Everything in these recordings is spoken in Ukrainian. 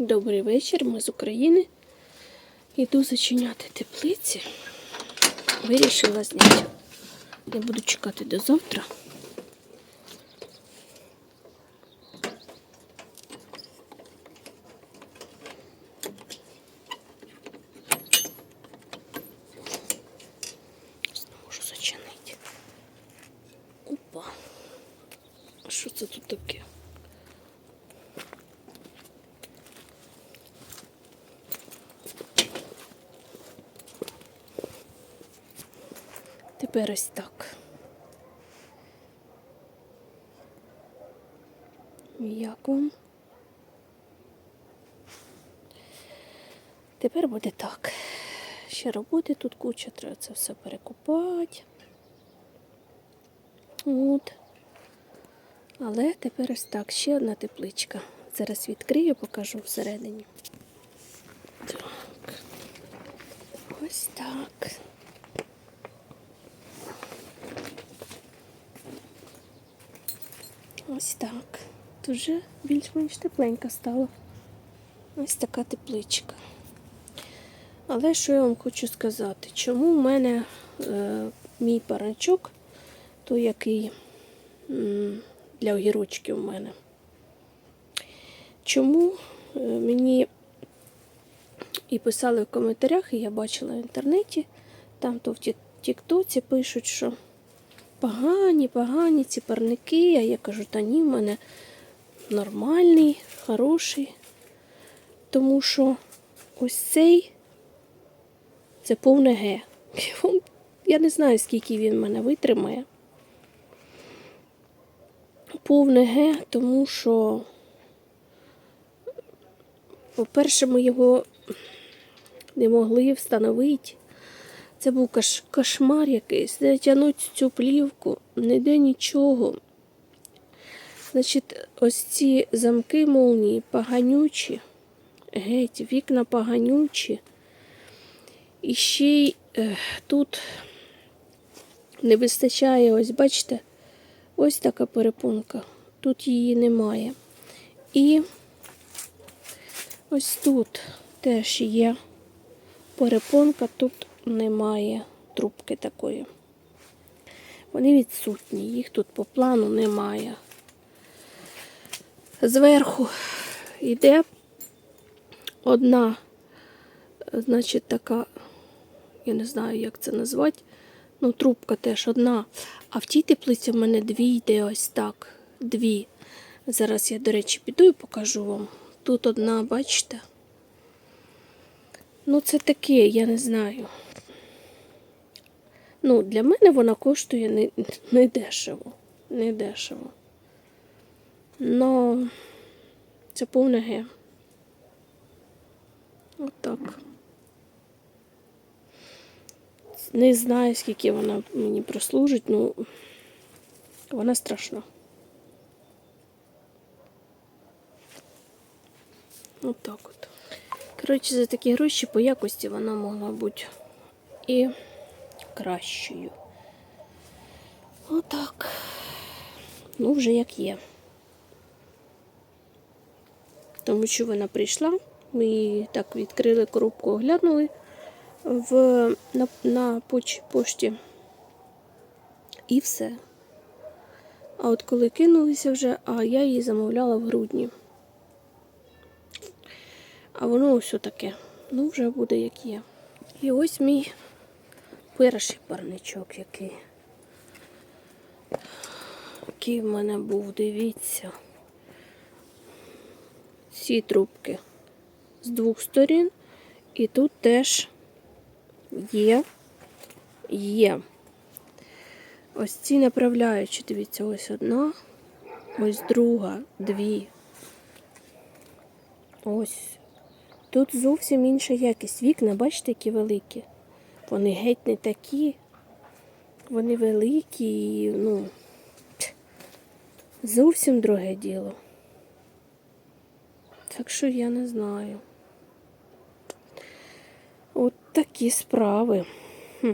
Добрий вечір, ми з України. Іду зачиняти теплиці. Вирішила зняти. Не буду чекати до завтра. Ось Не можу зачинити. Опа. А що це тут таке? Тепер ось так. Як вам? Тепер буде так. Ще роботи тут куча, треба це все перекупати. От. Але тепер ось так, ще одна тепличка. Зараз відкрию, покажу всередині. Так. Ось так. Ось так. Тут вже більш-менш тепленька стала. Ось така тепличка. Але що я вам хочу сказати? Чому в мене е, мій парачок, той який м, для огірочків у мене? Чому е, мені і писали в коментарях, і я бачила в інтернеті, там то в Тіктоці пишуть, що погані, погані ці парники, а я кажу, та ні, в мене нормальний, хороший. Тому що ось цей це повне Г. Я не знаю, скільки він мене витримає. Повне Г, тому що, по-перше, ми його не могли встановити. Це був кошмар якийсь. Де тягнуть цю плівку, ніде нічого. Значить, ось ці замки молнії поганючі, геть, вікна поганючі. І ще й е, тут не вистачає, ось бачите, ось така перепонка. Тут її немає. І ось тут теж є перепонка, тут немає трубки такої. Вони відсутні, їх тут по плану немає. Зверху йде одна, значить, така, я не знаю, як це назвати, ну, трубка теж одна. А в тій теплиці в мене дві йде ось так. Дві. Зараз я, до речі, піду і покажу вам. Тут одна, бачите? Ну, це таке, я не знаю. Ну, для мене вона коштує не, не дешево. Не дешево. Но це повне Г. Отак. Не знаю, скільки вона мені прослужить, ну вона страшна. Отак от. Коротше, за такі гроші по якості вона могла бути і кращою. Отак. Ну, вже як є. Тому що вона прийшла, ми її так відкрили коробку, оглянули в, на, на поч, пошті. І все. А от коли кинулися вже, а я її замовляла в грудні. А воно ось таке. Ну, вже буде як є. І ось мій перший парничок, який. Який в мене був, дивіться. Ці трубки з двох сторін. І тут теж є, є. Ось ці направляючі, дивіться, ось одна, ось друга, дві. Ось. Тут зовсім інша якість. Вікна, бачите, які великі. Вони геть не такі. Вони великі і, ну, зовсім друге діло. Так що я не знаю. От такі справи. Хм.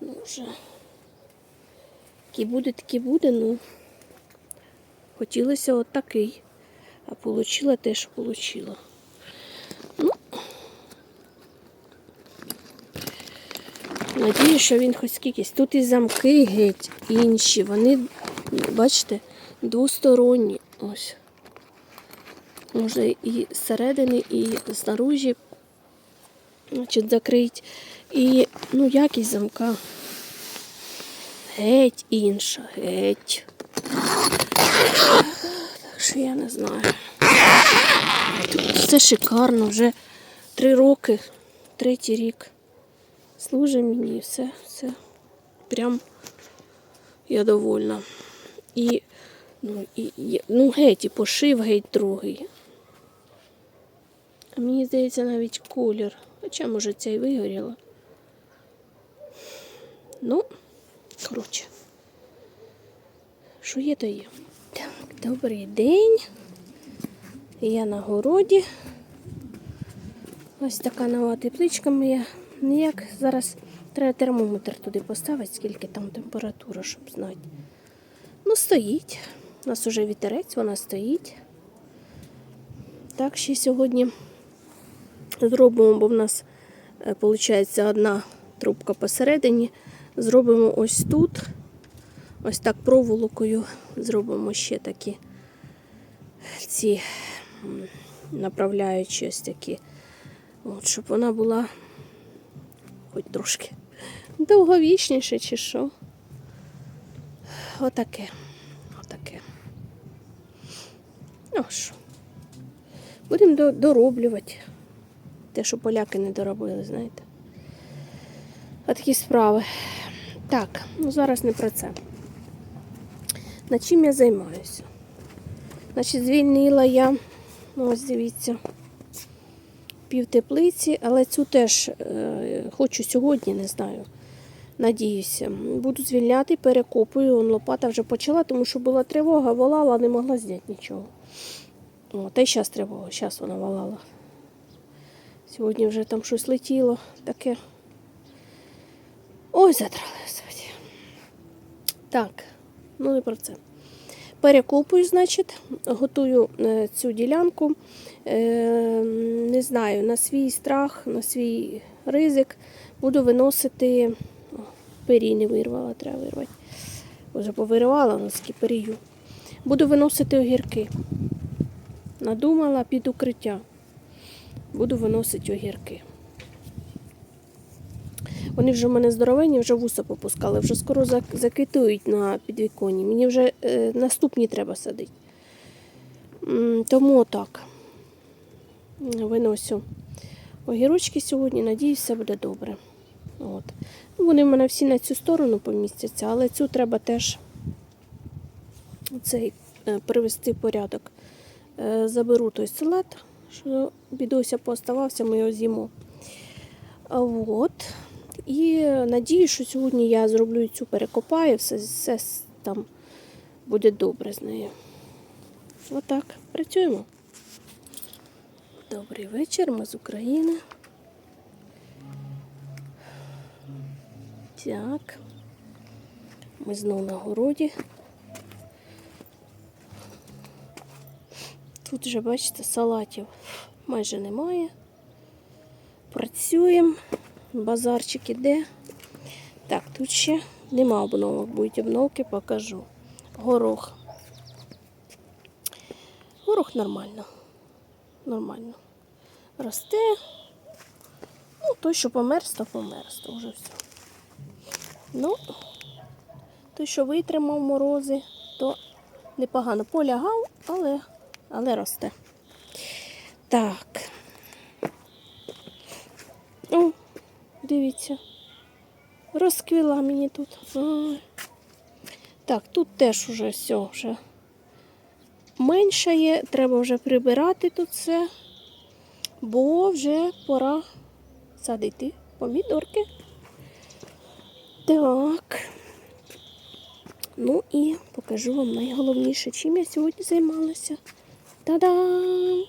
Ну вже. Який буде, такий буде, ну. Хотілося от такий. А получила те, що получила. Ну, надію, що він хоч скількись. Тут і замки геть інші. Вони, бачите, двосторонні. Ось. Можна і зсередини, і знаружі значить, закрити. І ну, якість замка геть інша, геть. Так що я не знаю. Тут все шикарно, вже три роки, третій рік. Служить мені все, все. Прям я довольна. І, ну, і, ну геть, і пошив геть другий. Мені здається навіть колір. Хоча, може, ця й вигоріла. Ну, коротше. Що є, то є. Так, добрий день. Я на городі. Ось така нова тепличка моя. Ніяк зараз треба термометр туди поставити, скільки там температура, щоб знати. Ну, стоїть. У нас уже вітерець, вона стоїть. Так, ще сьогодні зробимо, бо в нас виходить одна трубка посередині. Зробимо ось тут. Ось так проволокою зробимо ще такі ці направляючі ось такі. От, щоб вона була хоч трошки довговічніше чи що. Отаке. Отаке. Ну що. Будемо дороблювати. Те, що поляки не доробили, знаєте. Отакі справи. Так, ну зараз не про це. Над чим я займаюся? Значить, звільнила я, ну, ось дивіться, пів теплиці, але цю теж е, хочу сьогодні, не знаю. Надіюся. Буду звільняти, перекопую. Он лопата вже почала, тому що була тривога, волала, не могла зняти нічого. О, та й зараз тривога, зараз вона волала. Сьогодні вже там щось летіло таке. Ой, задрали сьогодні. Так, ну не про це. Перекопую, значить, готую е, цю ділянку. Е, не знаю, на свій страх, на свій ризик буду виносити. О, не вирвала, треба вирвати. Вже повиривала носки перію. Буду виносити огірки. Надумала під укриття. Буду виносити огірки. Вони вже в мене здоровенні, вже вуса попускали, вже скоро закитують на підвіконні. Мені вже е, наступні треба садити. Тому так. Виносю огірочки сьогодні, надіюсь, все буде добре. От. Ну, Вони в мене всі на цю сторону помістяться, але цю треба теж цей, е, привести в порядок. Е, Заберу той салат, що бідося поставався, ми його з'їмо. От. І надію, що сьогодні я зроблю цю перекопаю, все, все там буде добре з нею. Отак, працюємо. Добрий вечір, ми з України. Так. Ми знову на городі. Тут вже, бачите, салатів майже немає. Працюємо. Базарчик іде. Так, тут ще нема обновок. Будуть обновки, покажу. Горох. Горох нормально. Нормально. Росте. Ну, той, що померз, то померз, то вже все. Ну, той, що витримав морози, то непогано полягав, але, але росте. Так. О, дивіться. Розквіла мені тут. Ой. Так, тут теж уже все вже менше є. Треба вже прибирати тут все, бо вже пора садити помідорки. Так. Ну і покажу вам найголовніше, чим я сьогодні займалася. Та-дам!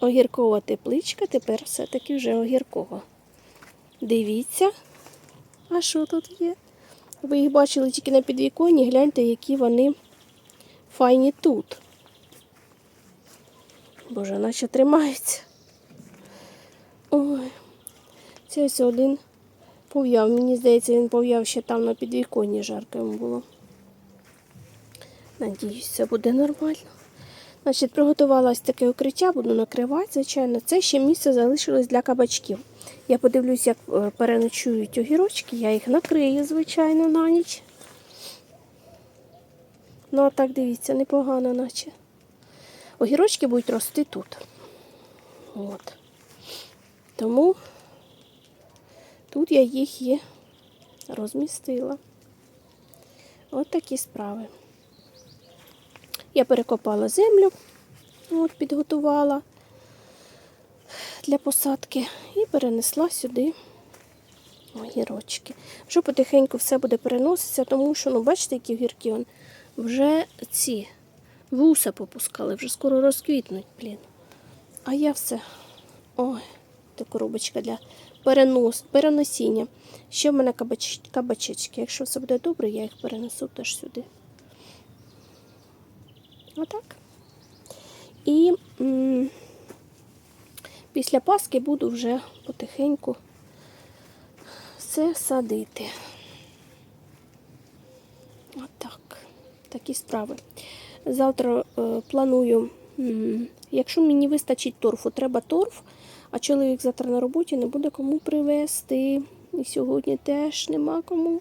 Огіркова тепличка, тепер все-таки вже огіркова. Дивіться, а що тут є? Ви їх бачили тільки на підвіконні, гляньте, які вони файні тут. Боже, наче тримаються. Ой, це ось один пов'яв. Мені здається, він пов'яв ще там на підвіконні жарко йому було. Надіюсь, все буде нормально. Значить, приготувала ось таке укриття, буду накривати, звичайно. Це ще місце залишилось для кабачків. Я подивлюсь, як е, переночують огірочки, я їх накрию, звичайно, на ніч. Ну, а так дивіться, непогано, наче. Огірочки будуть рости тут. От. Тому тут я їх і розмістила. От такі справи. Я перекопала землю, от, підготувала для посадки і перенесла сюди огірочки. Вже потихеньку все буде переноситися, тому що, ну, бачите, які огірки он, вже ці вуса попускали, вже скоро розквітнуть, блін. А я все. Ой, це коробочка для перенос, переносіння. Ще в мене кабач, кабачечки. Якщо все буде добре, я їх перенесу теж сюди. Отак. І м, після Паски буду вже потихеньку все садити. Отак. Такі справи. Завтра е, планую, м, якщо мені вистачить торфу, треба торф, а чоловік завтра на роботі не буде кому привезти. І сьогодні теж нема кому.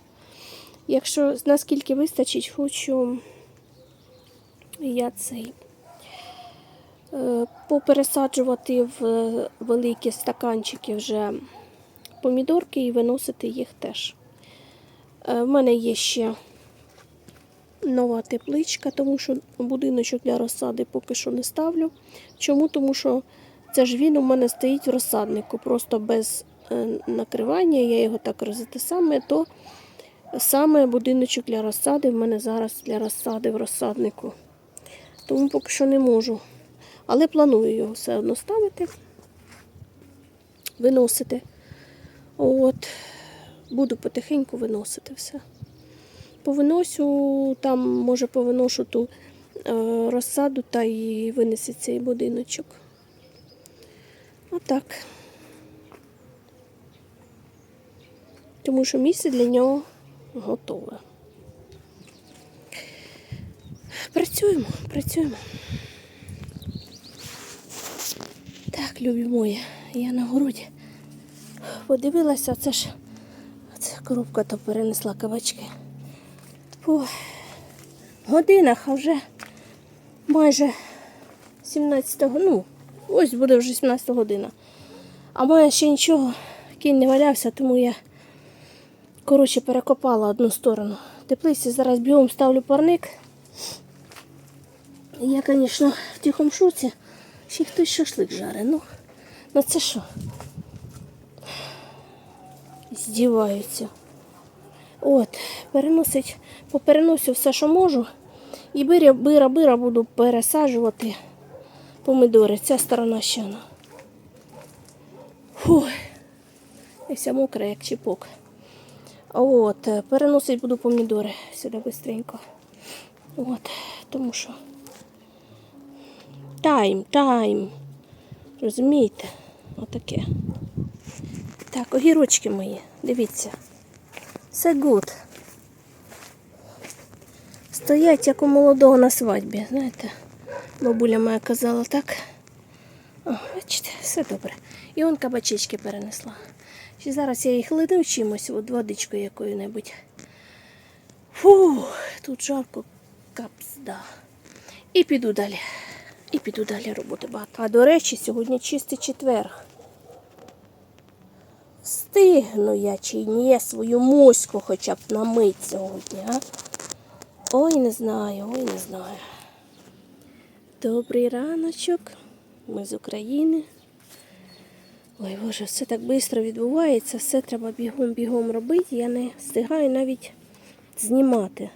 Якщо наскільки вистачить, хочу я цей е, попересаджувати в е, великі стаканчики вже помідорки і виносити їх теж. Е, В мене є ще нова тепличка, тому що будиночок для розсади поки що не ставлю. Чому? Тому що це ж він у мене стоїть в розсаднику, просто без накривання, я його так розете саме, то саме будиночок для розсади в мене зараз для розсади в розсаднику. Тому поки що не можу. Але планую його все одно ставити, виносити. От, буду потихеньку виносити все. Повиносю, там, може, повиношу ту е, розсаду та і винесе цей будиночок. Отак. Тому що місце для нього готове. Працюємо, працюємо. Так, любі мої, я на городі подивилася, це ж це коробка то перенесла кабачки. По годинах, а вже майже 17 ну, ось буде вже 17 година. А мене ще нічого, кінь не валявся, тому я коротше перекопала одну сторону. Теплиці зараз бігом ставлю парник. Я, звісно, в тихому шоці. Ще хтось шашлик жарить. Ну, ну це що? Здіваються. От, переносить, попереносю все, що можу. І бира, бира, буду пересаджувати помидори. Ця сторона ще. Фух. І вся мокра, як чіпок. От, переносить буду помідори сюди швидко. От, тому що. Тайм, тайм. Розумієте? Отаке. Так, огірочки мої, дивіться. Все гуд. Стоять, як у молодого на свадьбі, знаєте. Бабуля моя казала так. О, бачите, все добре. І он кабачечки перенесла. Ще зараз я їх лину чимось, от водичкою якою-небудь. Фу, тут жарко капзда. І піду далі. І піду далі роботи багато. А до речі, сьогодні чистий четверг. Встигну я чи ні свою моську хоча б намить сьогодні, а? Ой, не знаю, ой, не знаю. Добрий раночок. Ми з України. Ой, Боже, все так швидко відбувається, все треба бігом-бігом робити. Я не встигаю навіть знімати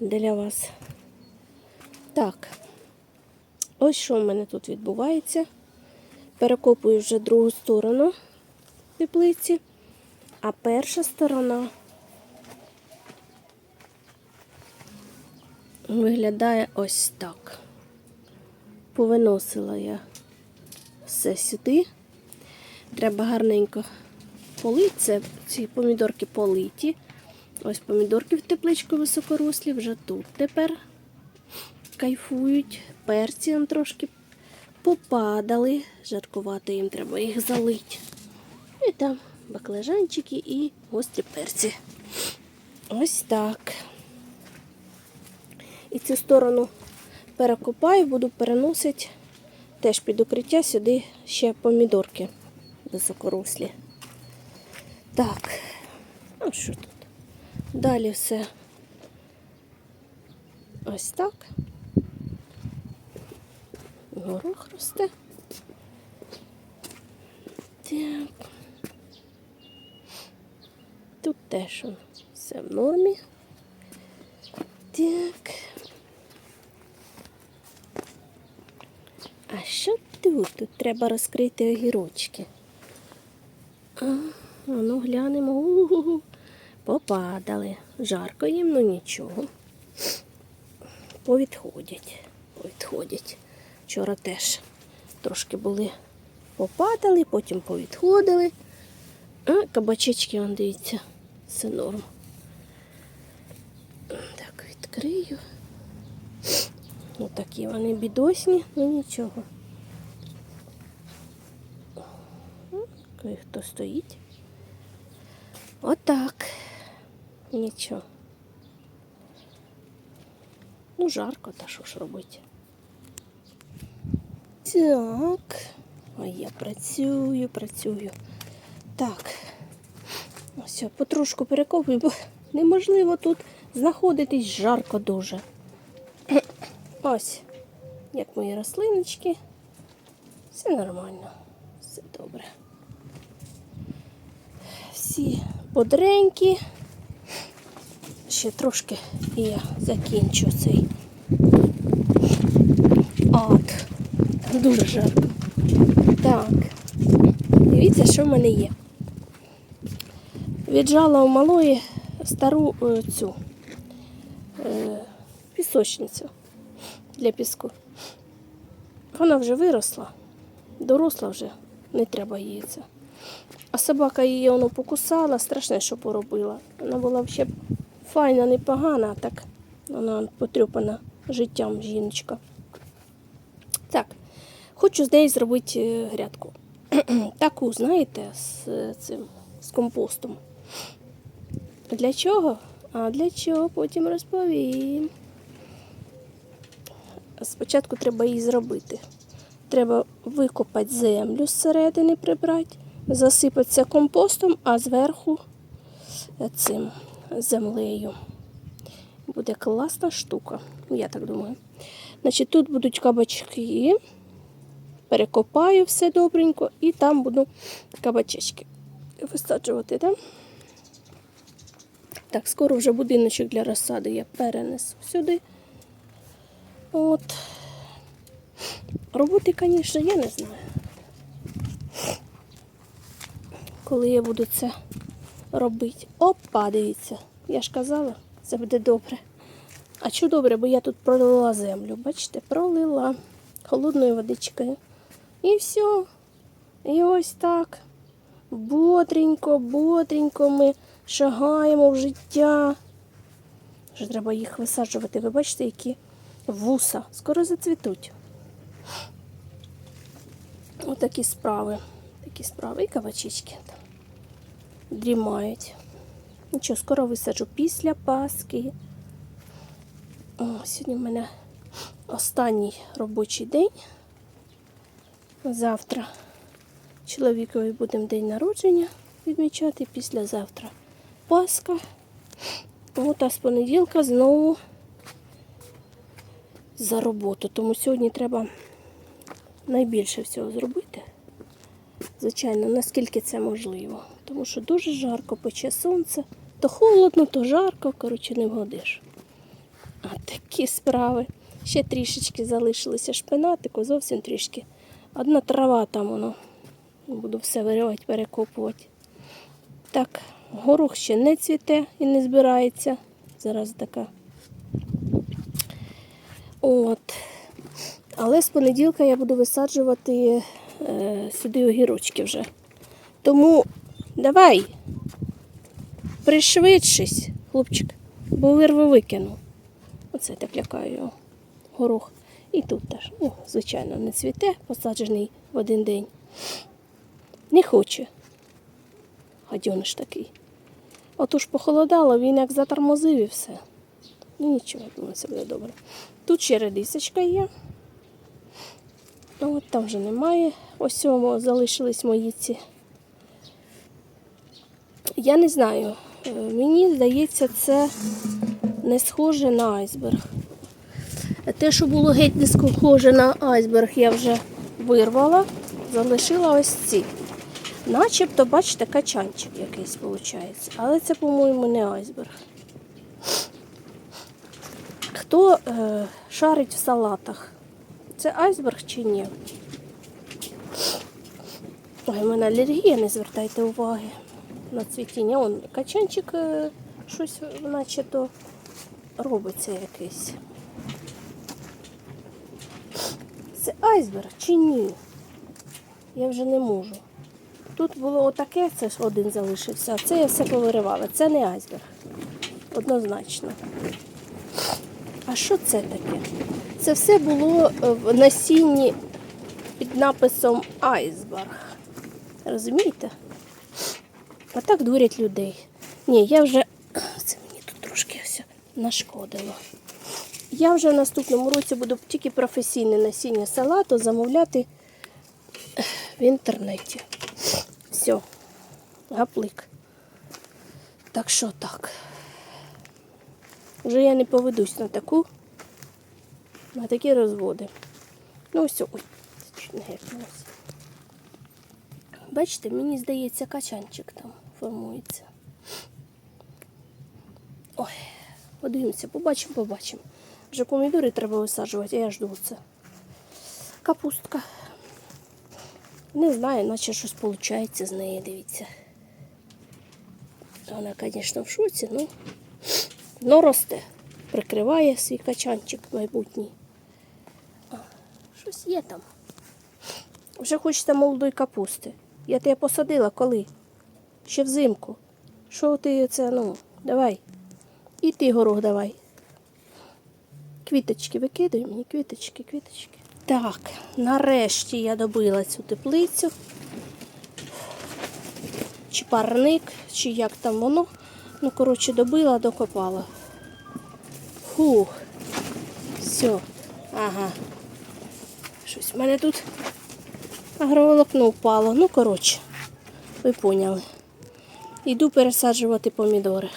для вас. Так, ось що в мене тут відбувається. Перекопую вже другу сторону теплиці, а перша сторона виглядає ось так. Повиносила я все сюди. Треба гарненько полити. Ці помідорки политі. Ось помідорки в тепличку високорослі, вже тут тепер кайфують. Перці он трошки попадали. Жаркувато їм треба їх залити. І там баклажанчики і гострі перці. Ось так. І цю сторону перекопаю, буду переносити теж під укриття сюди ще помідорки високорослі. Так, ну що тут? Далі все ось так. Горох росте. Так. Тут теж все в нормі. Так. А що тут? Тут треба розкрити огірочки. А, ну глянемо. У-у-у. Попадали. Жарко їм, ну нічого. Повідходять. Повідходять. Вчора теж трошки були попадали, потім повідходили. Кабачечки, он дивіться, це норм. Так, відкрию. Отакі вони бідосні, ну нічого. Коли хто стоїть. Отак. Нічого. Ну, жарко, та що ж робити. Так. А я працюю, працюю. Так. Ось, потрошку перекопую, бо неможливо тут знаходитись жарко дуже. Ось, як мої рослиночки. Все нормально, все добре. Всі бодренькі. Ще трошки і я закінчу цей Дуже жарко. Так. Дивіться, що в мене є. Віджала у малої стару е, цю е, пісочницю для піску. Вона вже виросла, доросла вже, не треба її це. А собака її воно покусала, страшне, що поробила. Вона була взагалі файна, непогана, так вона потрюпана життям жіночка. Хочу з неї зробити е, грядку. Таку, знаєте, з цим з компостом. Для чого? А для чого потім розповім. Спочатку треба її зробити. Треба викопати землю зсередини, прибрати, засипати це компостом, а зверху е, цим землею. Буде класна штука, я так думаю. Значить, тут будуть кабачки, перекопаю все добренько і там буду кабачечки висаджувати. Да? Так, скоро вже будиночок для розсади я перенесу сюди. От. Роботи, звісно, я не знаю. Коли я буду це робити. Опа, дивіться. Я ж казала, це буде добре. А що добре, бо я тут пролила землю. Бачите, пролила холодною водичкою. І все. І ось так. Бодренько, бодренько ми шагаємо в життя. Вже треба їх висаджувати. Ви бачите, які вуса. Скоро зацвітуть. Отакі справи. Такі справи. І кавачечки там дрімають. Нічого, скоро висаджу після Пасхи. О, сьогодні в мене останній робочий день. Завтра чоловікові будемо день народження відмічати післязавтра Пасха. От а з понеділка знову за роботу. Тому сьогодні треба найбільше всього зробити. Звичайно, наскільки це можливо. Тому що дуже жарко, пече сонце. То холодно, то жарко, коротше, не вгодиш. А такі справи. Ще трішечки залишилося шпинатику, зовсім трішки. Одна трава там воно. Буду все виривати, перекопувати. Так, горох ще не цвіте і не збирається. Зараз така. От. Але з понеділка я буду висаджувати е, сюди огірочки вже. Тому давай, пришвидшись, хлопчик, бо вирву викину. Оце так лякаю його. Горох. І тут теж. Ну, звичайно, не цвіте, посаджений в один день. Не хоче. Гадьониш такий. Отож похолодало, він як затормозив і все. Ну нічого, думаю, все буде добре. Тут ще редисочка є. Ну, от там вже немає. Ось цьому залишились мої ці. Я не знаю. е, Мені здається, це не схоже на айсберг. Те, що було геть не схоже на айсберг, я вже вирвала, залишила ось ці. Начебто, бачите, качанчик якийсь виходить. Але це, по-моєму, не айсберг. Хто е, шарить в салатах? Це айсберг чи ні? Ой, у мене алергія, не звертайте уваги на цвітіння. Он качанчик е, щось наче то робиться якийсь. Це айсберг чи ні? Я вже не можу. Тут було отаке, це один залишився, а це я все повиривала. Це не айсберг. Однозначно. А що це таке? Це все було е, в насінні під написом айсберг. Розумієте? А так дурять людей. Ні, я вже. Це мені тут трошки все нашкодило. Я вже в наступному році буду тільки професійне насіння салату замовляти в інтернеті. Все, гаплик. Так що так. Вже я не поведусь на таку, на такі розводи. Ну ось, ой, не гепнулося. Бачите, мені здається, качанчик там формується. Ой, подивимося, побачимо, побачимо. Вже помідори треба висаджувати, а я жду це. Капустка. Не знаю, наче щось виходить з неї, дивіться. Вона, звісно, в шоці, ну, но росте. Прикриває свій качанчик майбутній. А, щось є там. Вже хочеться молодої капусти. Я тебе посадила коли? Ще взимку. Що ти це, ну, давай. І ти горох давай. Квіточки викидай мені, квіточки, квіточки. Так, нарешті я добила цю теплицю. Чи парник, чи як там воно. Ну, коротше, добила, докопала. Фух. Все. Ага. Щось в мене тут агроволокно впало. Ну, коротше, ви поняли. Йду пересаджувати помідори.